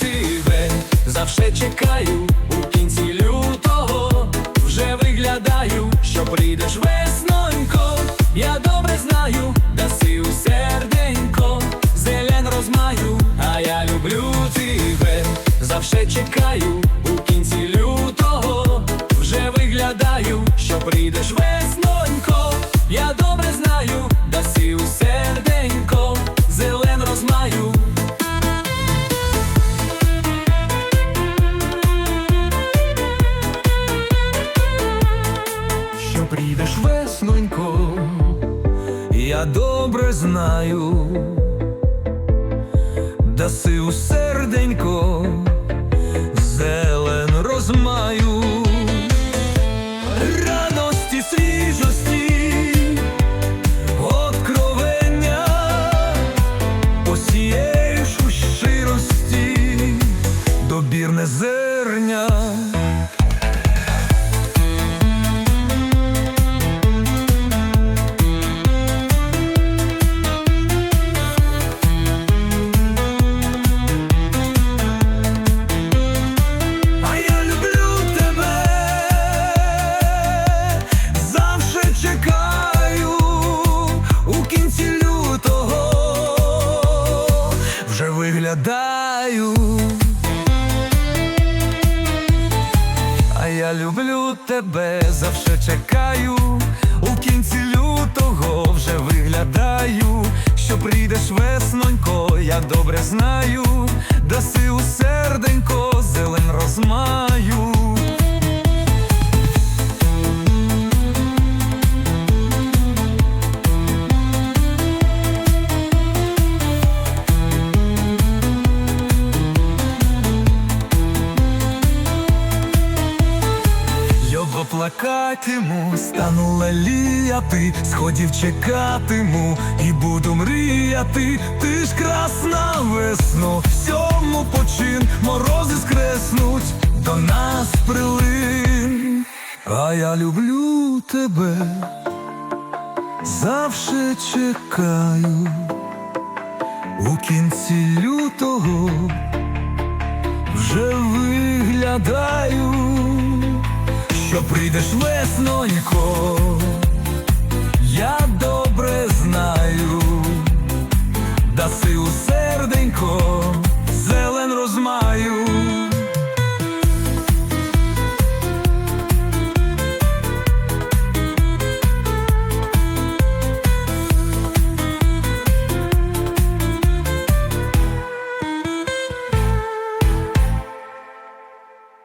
тебе, завше чекаю у кінці лютого. Вже виглядаю, що прийдеш веснонько. Я добре знаю, даси у серденько, зелен розмаю, а я люблю тебе, завше чекаю прийдеш веснонько, я добре знаю, даси у серденько, зелен розмаю, радості, свіжості, откровення, посієш у щирості, добірне зерня. Виглядаю. А я люблю тебе, завше чекаю у кінці лютого, вже виглядаю, що прийдеш веснонько, я добре знаю, даси у серденько, зелен розмаю. Плакатиму, стану леліяти, сходів чекатиму і буду мріяти. Ти ж красна весно, сьому почин, морози скреснуть, до нас прилин. А я люблю тебе, завжди чекаю у кінці лютого вже виглядаю, що прийдеш веснонько,